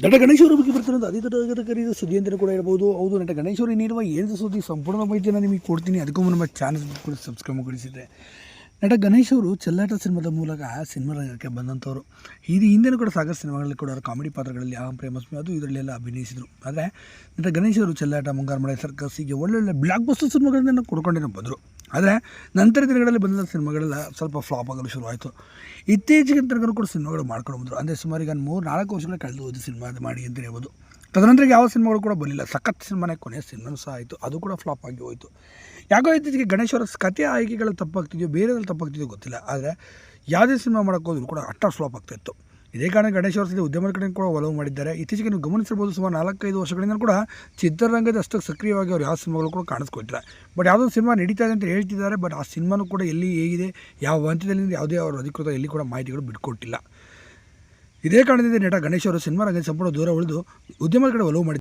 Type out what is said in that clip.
ನಟ ಗಣೇಶ್ ಅವರ ಬಗ್ಗೆ ಬರ್ತಿರೋದು ಅದೇ ತರಗತ ಕರೀದ ಸುದ್ದಿ ಅಂತಲೂ ಕೂಡ ಹೇಳ್ಬೋದು ಹೌದು, ನಟ ಗಣೇಶ್ ಅವರು ನೀಡುವ ಏನು ಸುದ್ದಿ ಸಂಪೂರ್ಣ ಮಾಹಿತಿಯನ್ನು ನಿಮಗೆ ಕೊಡ್ತೀನಿ. ಅದಕ್ಕೂ ನಮ್ಮ ಚಾನಲ್ ಕೂಡ ಸಬ್ಸ್ಕ್ರೈಬ್ ಮಾಡಿಸಿದ್ರೆ. ನಟ ಗಣೇಶ್ ಅವರು ಚೆಲ್ಲಾಟ ಸಿನಿಮಾದ ಮೂಲಕ ಸಿನಿಮಾ ರಂಗಕ್ಕೆ ಬಂದಂಥವ್ರು. ಇದು ಹಿಂದೆನೂ ಕೂಡ ಸಾಗರ್ ಸಿನಿಮಾಗಳಲ್ಲಿ ಕೂಡ ಅವರ ಕಾಮಿಡಿ ಪಾತ್ರಗಳಲ್ಲಿ ಆ ಪ್ರೇಮಸ್ಮಿ ಅದು ಇದರಲ್ಲೆಲ್ಲ ಅಭಿನಯಿಸಿದರು. ಆದರೆ ನಟ ಗಣೇಶ್ ಅವರು ಚೆಲ್ಲಾಟ ಮುಂಗಾರು ಮಳೆ ಸರ್ಕಸ್ ಹೀಗೆ ಒಳ್ಳೊಳ್ಳೆ ಬ್ಲಾಕ್ ಬಸ್ಟರ್ ಸಿನಿಮಾಗಳನ್ನ ಕೊಡ್ಕೊಂಡೇನೋ ಬಂದರು. ಆದರೆ ನಂತರ ದಿನಗಳಲ್ಲಿ ಬಂದ ಸಿನಿಮಾಗಳೆಲ್ಲ ಸ್ವಲ್ಪ ಫ್ಲಾಪ್ ಆಗಲು ಶುರುವಾಯಿತು ಇತ್ತೀಚೆಗೆ ತನಕ ಕೂಡ ಸಿನಿಮಾಗಳು ಮಾಡ್ಕೊಂಡು ಬಂದರು. ಅಂದರೆ ಸುಮಾರು ಈಗ ಮೂರು ನಾಲ್ಕು ವರ್ಷಗಳ ಕಳೆದು ಹೋದ ಸಿನಿಮಾ ಮಾಡಿ ಅಂತ ಹೇಳ್ಬೋದು. ತದನಂತರ ಯಾವ ಸಿನಿಮಾಗಳು ಕೂಡ ಬರಲಿಲ್ಲ ಸಖತ್ ಸಿನಿಮಾನೇ ಕೊನೆಯ ಸಿನಿಮಾನು ಸಹ ಆಯಿತು. ಅದು ಕೂಡ ಫ್ಲಾಪ್ ಆಗಿ ಹೋಯಿತು. ಯಾಕೋ ಇತ್ತೀಚೆಗೆ ಗಣೇಶ್ ಅವರ ಕಥೆ ಆಯ್ಕೆಗಳು ತಪ್ಪಾಗ್ತಿದೆಯೋ, ಬೇರೆದ್ರಲ್ಲಿ ತಪ್ಪಾಗ್ತಿದೆಯೋ ಗೊತ್ತಿಲ್ಲ. ಆದರೆ ಯಾವುದೇ ಸಿನಿಮಾ ಮಾಡೋಕ್ಕೋದ್ರು ಕೂಡ ಅಟ್ಟ ಫ್ಲಾಪ್ ಆಗ್ತಾಯಿತ್ತು ಇದೇ ಕಾರಣ ಗಣೇಶ್ ಅವರ ಉದ್ಯಮದ ಕಡೆ ಕೂಡ ಒಲವು ಮಾಡಿದ್ದಾರೆ. ಇತ್ತೀಚೆಗೆ ನೀವು ಗಮನಿಸಿರ್ಬೋದು, ಸುಮಾರು ನಾಲ್ಕೈದು ವರ್ಷಗಳಿಂದ ಕೂಡ ಚಿತ್ರರಂಗದ ಅಷ್ಟು ಸಕ್ರಿಯವಾಗಿ ಅವ್ರು ಯಾವ ಸಿನಿಮಾಗಳು ಕೂಡ ಕಾಣಿಸ್ಕೊಳ್ತಾರೆ ಬಟ್ ಯಾವುದೋ ಸಿನಿಮಾ ನಡೀತಾ ಇದೆ ಅಂತ ಹೇಳ್ತಿದ್ದಾರೆ, ಬಟ್ ಆ ಸಿನಿಮಾನು ಕೂಡ ಎಲ್ಲಿ ಹೇಗಿದೆ, ಯಾವ ಹಂತದಲ್ಲಿ ಯಾವುದೇ ಅವರು ಅಧಿಕೃತ ಎಲ್ಲಿ ಕೂಡ ಮಾಹಿತಿಗಳು ಬಿಟ್ಕೊಟ್ಟಿಲ್ಲ. ಇದೇ ಕಾರಣದಿಂದ ನಟ ಗಣೇಶ್ ಅವರು ಸಿನಿಮಾ ರಂಗದ ಸಂಪೂರ್ಣ ದೂರ ಉಳಿದು ಉದ್ಯಮದ ಕಡೆ ಒಲವು ಮಾಡಿದ್ದಾರೆ.